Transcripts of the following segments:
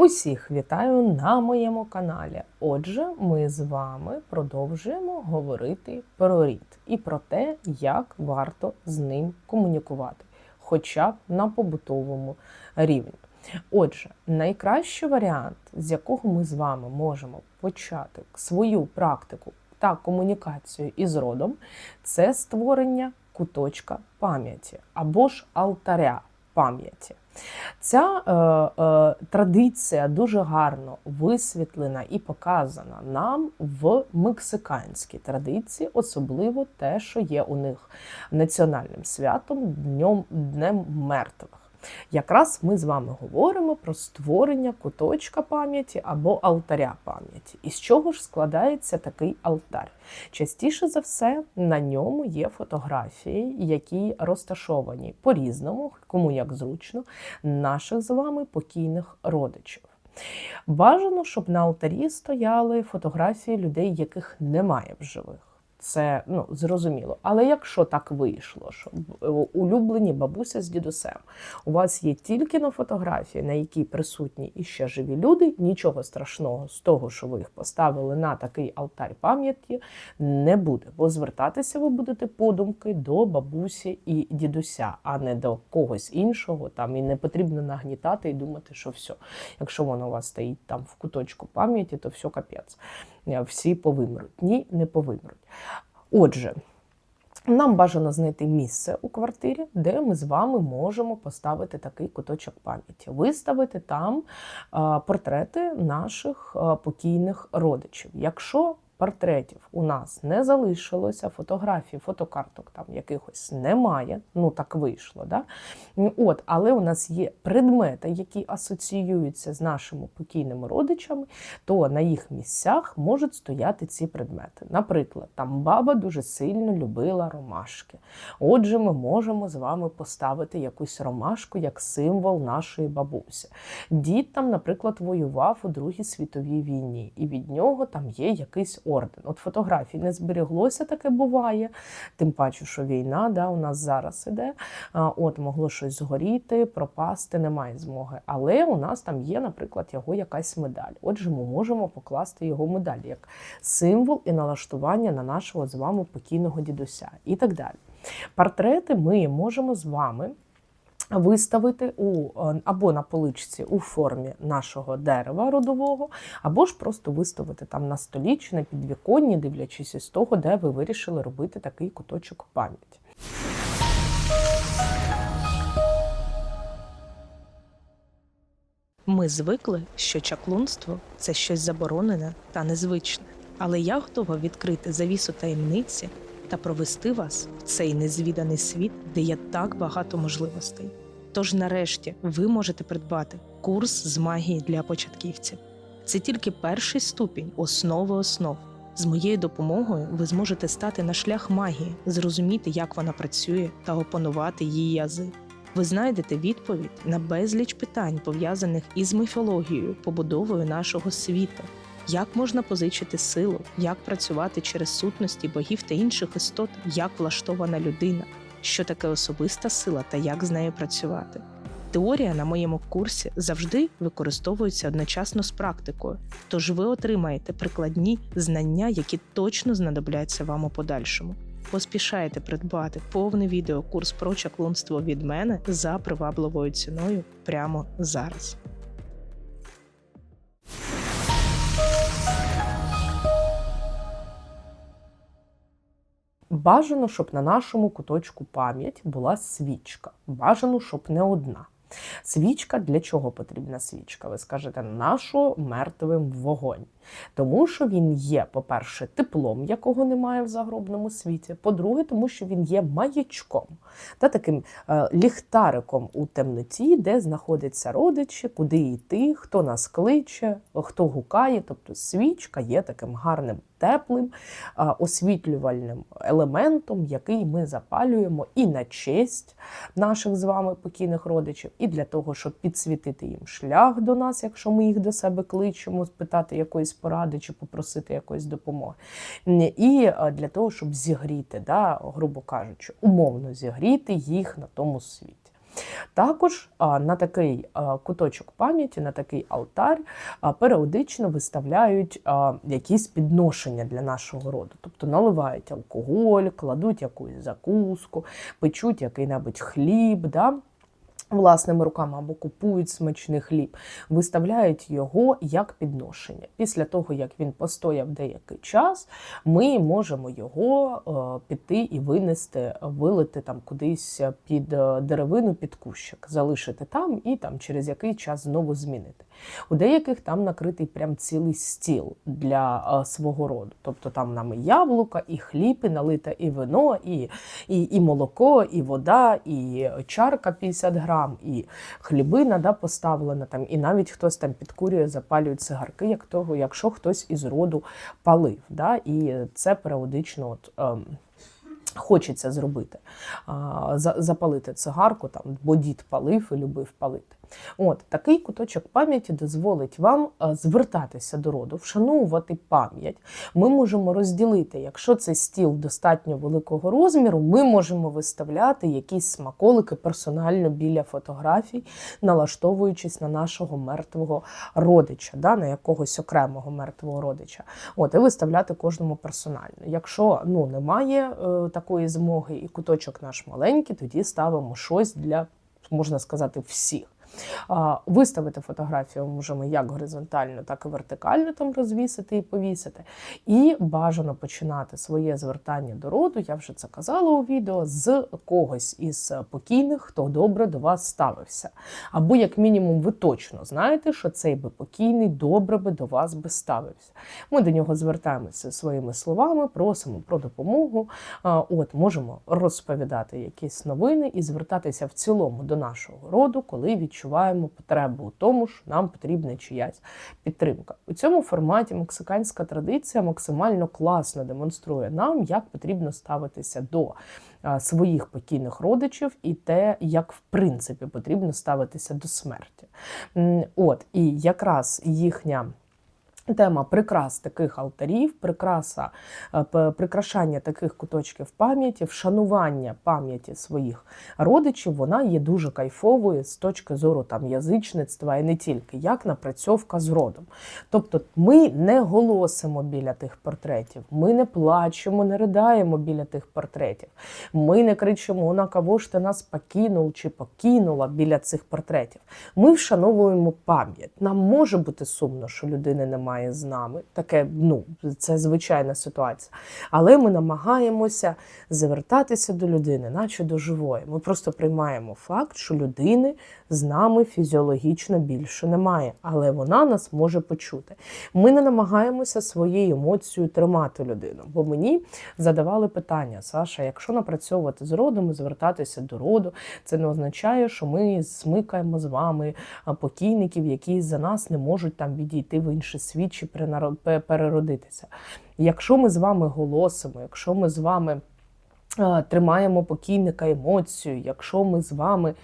Усіх вітаю на моєму каналі. Отже, ми з вами продовжуємо говорити про рід і про те, як варто з ним комунікувати, хоча б на побутовому рівні. Отже, найкращий варіант, з якого ми з вами можемо почати свою практику та комунікацію із родом, це створення куточка пам'яті або ж алтаря пам'яті. Ця е, е, традиція дуже гарно висвітлена і показана нам в мексиканській традиції, особливо те, що є у них національним святом Днем Днем мертвих. Якраз ми з вами говоримо про створення куточка пам'яті або алтаря пам'яті. І з чого ж складається такий алтар? Частіше за все, на ньому є фотографії, які розташовані по-різному, кому як зручно, наших з вами покійних родичів. Бажано, щоб на алтарі стояли фотографії людей, яких немає в живих. Це ну зрозуміло. Але якщо так вийшло, що улюблені бабуся з дідусем, у вас є тільки на фотографії, на якій присутні іще живі люди, нічого страшного з того, що ви їх поставили на такий алтарь пам'яті, не буде. Бо звертатися ви будете подумки до бабусі і дідуся, а не до когось іншого. Там і не потрібно нагнітати і думати, що все. Якщо воно у вас стоїть там в куточку пам'яті, то все капець. Всі повимруть. Ні, не повимруть. Отже, нам бажано знайти місце у квартирі, де ми з вами можемо поставити такий куточок пам'яті, виставити там портрети наших покійних родичів. Якщо портретів у нас не залишилося, фотографій, фотокарток там якихось немає. Ну так вийшло. Да? От, Але у нас є предмети, які асоціюються з нашими покійними родичами, то на їх місцях можуть стояти ці предмети. Наприклад, там баба дуже сильно любила ромашки. Отже, ми можемо з вами поставити якусь ромашку як символ нашої бабусі. Дід там, наприклад, воював у Другій світовій війні, і від нього там є якийсь орден. От фотографій не зберіглося, таке буває. Тим паче, що війна да, у нас зараз іде. От могло щось згоріти, пропасти, немає змоги. Але у нас там є, наприклад, його якась медаль. Отже, ми можемо покласти його медаль як символ і налаштування на нашого з вами покійного дідуся і так далі. Портрети ми можемо з вами виставити у е, або на поличці у формі нашого дерева родового, або ж просто виставити там на столі чи на підвіконні, дивлячись із того, де ви вирішили робити такий куточок пам'яті. Ми звикли, що чаклунство це щось заборонене та незвичне, але я готова відкрити завісу таємниці та провести вас в цей незвіданий світ, де є так багато можливостей. Тож, нарешті, ви можете придбати курс з магії для початківців. Це тільки перший ступінь основи основ. З моєю допомогою ви зможете стати на шлях магії, зрозуміти, як вона працює, та опанувати її язи. Ви знайдете відповідь на безліч питань, пов'язаних із міфологією, побудовою нашого світу, як можна позичити силу, як працювати через сутності богів та інших істот, як влаштована людина, що таке особиста сила та як з нею працювати. Теорія на моєму курсі завжди використовується одночасно з практикою, тож ви отримаєте прикладні знання, які точно знадобляться вам у подальшому. Поспішайте придбати повний відеокурс про чаклунство від мене за привабливою ціною прямо зараз. Бажано, щоб на нашому куточку пам'ять була свічка. Бажано, щоб не одна. Свічка для чого потрібна свічка? Ви скажете, нашу мертвим вогонь. Тому що він є, по-перше, теплом, якого немає в загробному світі. По-друге, тому що він є маячком, та таким е, ліхтариком у темноті, де знаходяться родичі, куди йти, хто нас кличе, хто гукає. Тобто свічка є таким гарним. Теплим освітлювальним елементом, який ми запалюємо і на честь наших з вами покійних родичів, і для того, щоб підсвітити їм шлях до нас, якщо ми їх до себе кличемо, спитати якоїсь поради чи попросити якоїсь допомоги. І для того, щоб зігріти, да, грубо кажучи, умовно зігріти їх на тому світі. Також на такий куточок пам'яті, на такий алтар періодично виставляють якісь підношення для нашого роду. Тобто наливають алкоголь, кладуть якусь закуску, печуть який-небудь хліб. Да? Власними руками або купують смачний хліб, виставляють його як підношення. Після того, як він постояв деякий час, ми можемо його е, піти і винести, вилити там кудись під е, деревину, під кущик, залишити там і там через який час знову змінити. У деяких там накритий прям цілий стіл для е, свого роду. Тобто там нам і яблука, і хліб, і налите і вино, і, і, і молоко, і вода, і чарка 50 грам, і хлібина да, поставлена там, і навіть хтось там підкурює, запалює цигарки, як того, якщо хтось із роду палив. Да, і це періодично от, ем, хочеться зробити. Запалити цигарку, там, бо дід палив і любив палити. От такий куточок пам'яті дозволить вам е, звертатися до роду, вшановувати пам'ять. Ми можемо розділити, якщо це стіл достатньо великого розміру, ми можемо виставляти якісь смаколики персонально біля фотографій, налаштовуючись на нашого мертвого родича, да, на якогось окремого мертвого родича. От і виставляти кожному персонально. Якщо ну немає е, такої змоги, і куточок наш маленький, тоді ставимо щось для можна сказати всіх. Виставити фотографію можемо як горизонтально, так і вертикально там розвісити і повісити. І бажано починати своє звертання до роду, я вже це казала у відео, з когось із покійних, хто добре до вас ставився. Або, як мінімум, ви точно знаєте, що цей би покійний добре би до вас би ставився. Ми до нього звертаємося своїми словами, просимо про допомогу. От можемо розповідати якісь новини і звертатися в цілому до нашого роду, коли відчуваємо потребу у тому, що нам потрібна чиясь підтримка. У цьому форматі мексиканська традиція максимально класно демонструє нам, як потрібно ставитися до своїх покійних родичів і те, як в принципі потрібно ставитися до смерті. От і якраз їхня. Тема прикрас таких алтарів, прикраса, е, прикрашання таких куточків пам'яті, вшанування пам'яті своїх родичів, вона є дуже кайфовою з точки зору там язичництва і не тільки, як напрацьовка з родом. Тобто ми не голосимо біля тих портретів, ми не плачемо, не ридаємо біля тих портретів, ми не кричимо на кого ж ти нас покинув чи покинула біля цих портретів. Ми вшановуємо пам'ять. Нам може бути сумно, що людини немає з нами. Таке, ну, це звичайна ситуація. Але ми намагаємося звертатися до людини, наче до живої. Ми просто приймаємо факт, що людини з нами фізіологічно більше немає, але вона нас може почути. Ми не намагаємося своєю емоцією тримати людину. Бо мені задавали питання: Саша, якщо напрацьовувати з родом і звертатися до роду, це не означає, що ми смикаємо з вами покійників, які за нас не можуть там відійти в інший світ пе- переродитися. Якщо ми з вами голосимо, якщо ми з вами тримаємо покійника емоцію, якщо ми з вами,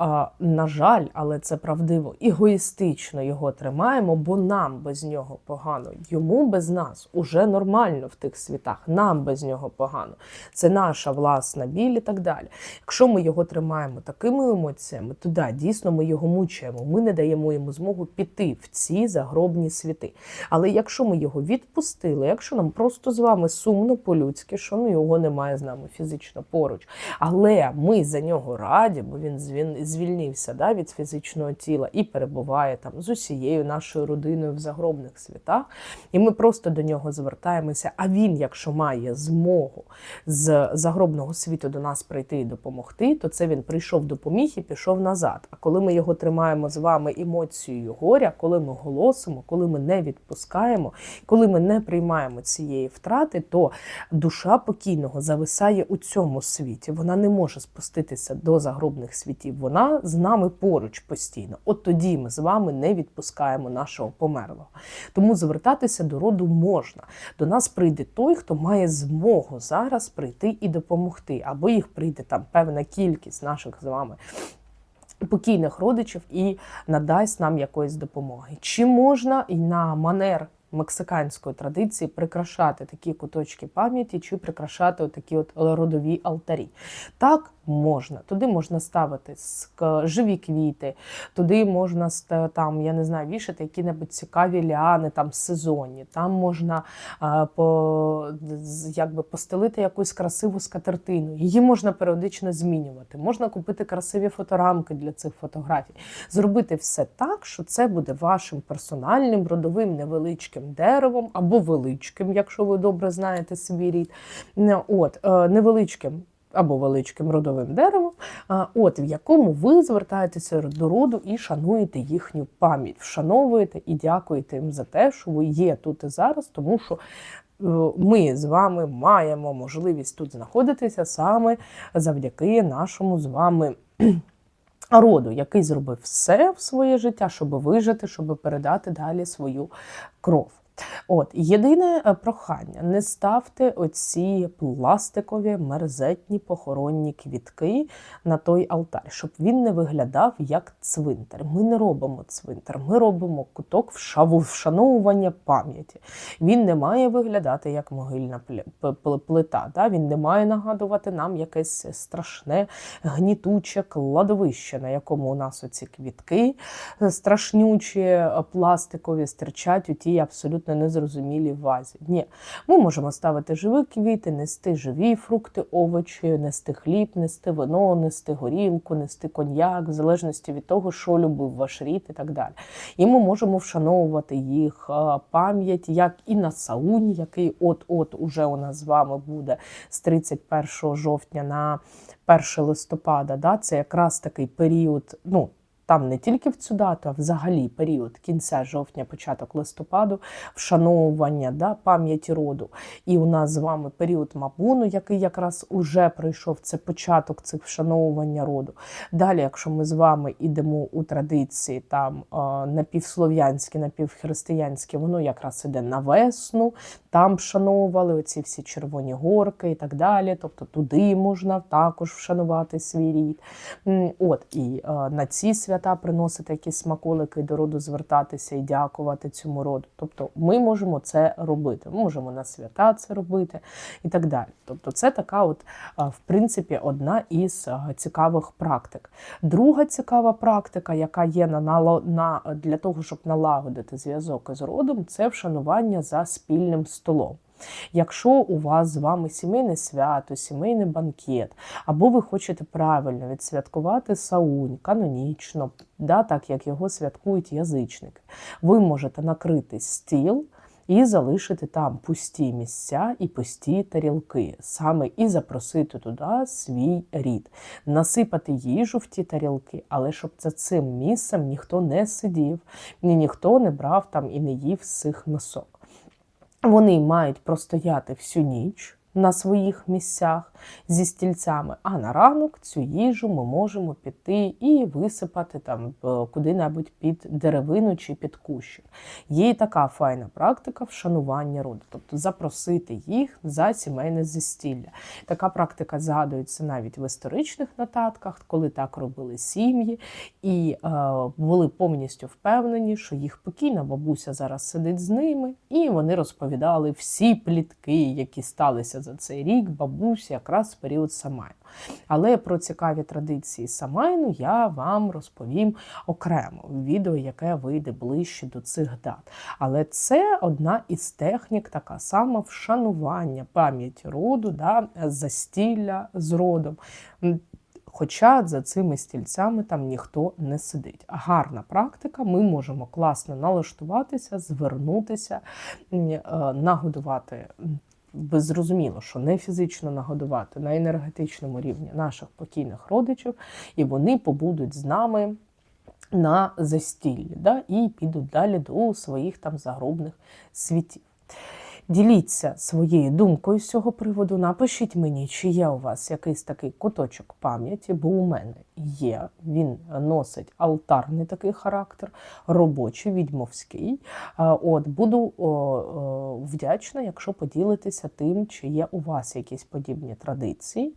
а, на жаль, але це правдиво, егоїстично його тримаємо, бо нам без нього погано, йому без нас уже нормально в тих світах, нам без нього погано. Це наша власна біль і так далі. Якщо ми його тримаємо такими емоціями, то да, дійсно ми його мучаємо. Ми не даємо йому змогу піти в ці загробні світи. Але якщо ми його відпустили, якщо нам просто з вами сумно по-людськи, що ну його немає з нами фізично поруч, але ми за нього раді, бо він звін- звільнився да, від фізичного тіла і перебуває там з усією нашою родиною в загробних світах, і ми просто до нього звертаємося. А він, якщо має змогу з загробного світу до нас прийти і допомогти, то це він прийшов, допоміг і пішов назад. А коли ми його тримаємо з вами емоцією горя, коли ми голосимо, коли ми не відпускаємо, коли ми не приймаємо цієї втрати, то душа покійного зависає у цьому світі. Вона не може спуститися до загробних світів. Вона з нами поруч постійно. От тоді ми з вами не відпускаємо нашого померлого. Тому звертатися до роду можна. До нас прийде той, хто має змогу зараз прийти і допомогти, або їх прийде там певна кількість наших з вами. Покійних родичів і надасть нам якоїсь допомоги. Чи можна і на манер мексиканської традиції прикрашати такі куточки пам'яті, чи прикрашати такі от родові алтарі? Так, можна. Туди можна ставити живі квіти, туди можна ста- там, я не знаю, вішати які-небудь цікаві ліани, там сезонні. Там можна а, по, якби постелити якусь красиву скатертину. Її можна періодично змінювати. Можна купити красиві фоторамки для цих фотографій. Зробити все так, що це буде вашим персональним родовим невеличким деревом або величким, якщо ви добре знаєте свій рід. От, е, невеличким. Або величким родовим деревом, от в якому ви звертаєтеся до роду і шануєте їхню пам'ять, вшановуєте і дякуєте їм за те, що ви є тут і зараз, тому що е, ми з вами маємо можливість тут знаходитися саме завдяки нашому з вами роду, який зробив все в своє життя, щоб вижити, щоб передати далі свою кров. От єдине е, прохання: не ставте оці пластикові мерзетні похоронні квітки на той алтар, щоб він не виглядав як цвинтар. Ми не робимо цвинтар, ми робимо куток вшановування пам'яті. Він не має виглядати як могильна плита. Да? Він не має нагадувати нам якесь страшне гнітуче кладовище, на якому у нас оці квітки е, страшнючі, е, пластикові, стирчать у тій абсолютно незрозумілій вазі. Ні, ми можемо ставити живі квіти, нести живі фрукти, овочі, нести хліб, нести вино, нести горілку, нести коньяк, в залежності від того, що любив ваш рід і так далі. І ми можемо вшановувати їх пам'ять, як і на Саунь, який от-от уже у нас з вами буде з 31 жовтня на 1 листопада. Да? Це якраз такий період. ну, там не тільки в цю дату, а взагалі період кінця жовтня, початок листопаду, вшановування да, пам'яті роду. І у нас з вами період Мабуну, який якраз уже пройшов, це початок цих вшановування роду. Далі, якщо ми з вами йдемо у традиції там е, напівслов'янські, напівхристиянські, воно якраз іде на весну, там вшановували оці всі червоні горки і так далі. Тобто туди можна також вшанувати свій рід. От і е, на ці свята приносити якісь смаколики до роду звертатися і дякувати цьому роду. Тобто ми можемо це робити. Ми можемо на свята це робити і так далі. Тобто, це така, от в принципі, одна із цікавих практик. Друга цікава практика, яка є на, на для того, щоб налагодити зв'язок із родом, це вшанування за спільним столом. Якщо у вас з вами сімейне свято, сімейний банкет, або ви хочете правильно відсвяткувати саунь канонічно, да, так як його святкують язичники, ви можете накрити стіл. І залишити там пусті місця і пусті тарілки, саме і запросити туди свій рід, насипати їжу в ті тарілки, але щоб за цим місцем ніхто не сидів, ні ніхто не брав там і не їв з цих мисок. Вони мають простояти всю ніч на своїх місцях зі стільцями, а на ранок цю їжу ми можемо піти і висипати там е, куди-небудь під деревину чи під кущик. Є і така файна практика вшанування роду, тобто запросити їх за сімейне застілля. Така практика згадується навіть в історичних нотатках, коли так робили сім'ї, і е, були повністю впевнені, що їх покійна бабуся зараз сидить з ними, і вони розповідали всі плітки, які сталися за цей рік, бабусі, якраз в період Самайну. Але про цікаві традиції Самайну я вам розповім окремо в відео, яке вийде ближче до цих дат. Але це одна із технік, така сама вшанування пам'яті роду, да, застілля з родом. Хоча за цими стільцями там ніхто не сидить. Гарна практика, ми можемо класно налаштуватися, звернутися, е, нагодувати. Зрозуміло, що не фізично нагодувати на енергетичному рівні наших покійних родичів, і вони побудуть з нами на застіллі, да, і підуть далі до своїх там загробних світів. Діліться своєю думкою з цього приводу. Напишіть мені, чи є у вас якийсь такий куточок пам'яті, бо у мене є. Він носить алтарний такий характер, робочий, відьмовський. От буду вдячна, якщо поділитеся тим, чи є у вас якісь подібні традиції.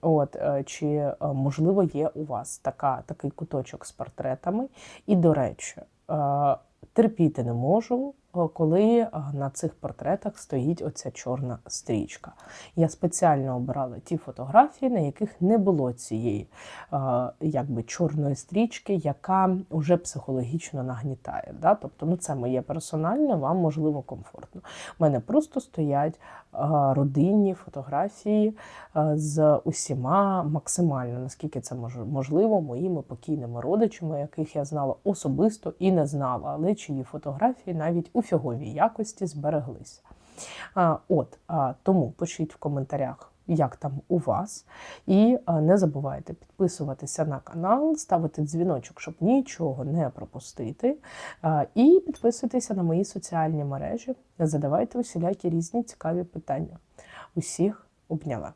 От е, чи е, можливо є у вас така, такий куточок з портретами. І, до речі, е, терпіти не можу коли е, на цих портретах стоїть оця чорна стрічка. Я спеціально обрала ті фотографії, на яких не було цієї е, якби чорної стрічки, яка вже психологічно нагнітає. Да? Тобто, ну це моє персональне, вам можливо комфортно. У мене просто стоять е, родинні фотографії е, з усіма максимально, наскільки це мож- можливо, моїми покійними родичами, яких я знала особисто і не знала, але чиї фотографії навіть у фіговій якості збереглися. От тому пишіть в коментарях. Як там у вас, і не забувайте підписуватися на канал, ставити дзвіночок, щоб нічого не пропустити. І підписуйтеся на мої соціальні мережі, задавайте усілякі різні цікаві питання. Усіх обняла.